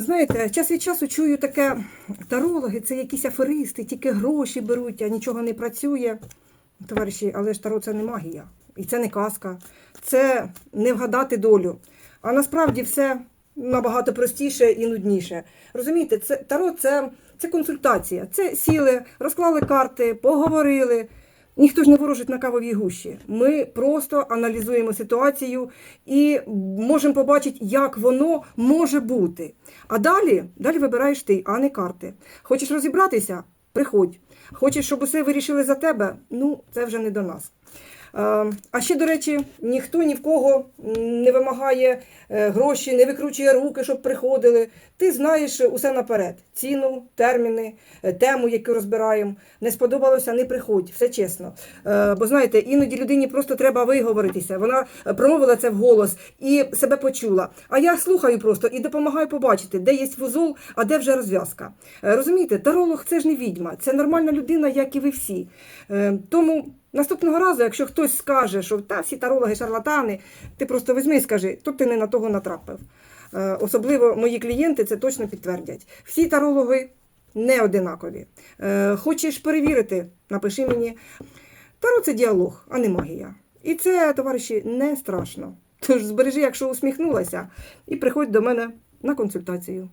Знаєте, час від часу чую таке, тарологи це якісь аферисти, тільки гроші беруть, а нічого не працює. Товариші, але ж таро це не магія. І це не казка. Це не вгадати долю. А насправді все набагато простіше і нудніше. Розумієте, це таро це, це консультація. Це сіли, розклали карти, поговорили. Ніхто ж не ворожить на кавовій гущі. Ми просто аналізуємо ситуацію і можемо побачити, як воно може бути. А далі, далі вибираєш ти, а не карти. Хочеш розібратися? Приходь. Хочеш, щоб усе вирішили за тебе? Ну, це вже не до нас. Е, А ще, до речі, ніхто ні в кого не вимагає е, гроші, не викручує руки, щоб приходили. Ти знаєш усе наперед: ціну, терміни, е, тему, яку розбираємо. Не сподобалося, не приходь, все чесно. Бо знаєте, іноді людині просто треба виговоритися. Вона промовила це вголос і себе почула. А я слухаю просто і допомагаю побачити, де є вузол, а де вже розв'язка. Розумієте, таролог це ж не відьма, це нормальна людина, як і ви всі. Тому. Наступного разу, якщо хтось скаже, що та всі тарологи шарлатани, ти просто візьми і скажи, тут ти не на того натрапив. Е, Особливо мої клієнти це точно підтвердять. Всі тарологи не одинакові. Е, Хочеш перевірити, напиши мені. Таро це діалог, а не магія. І це, товариші, не страшно. Тож збережи, якщо усміхнулася, і приходь до мене на консультацію.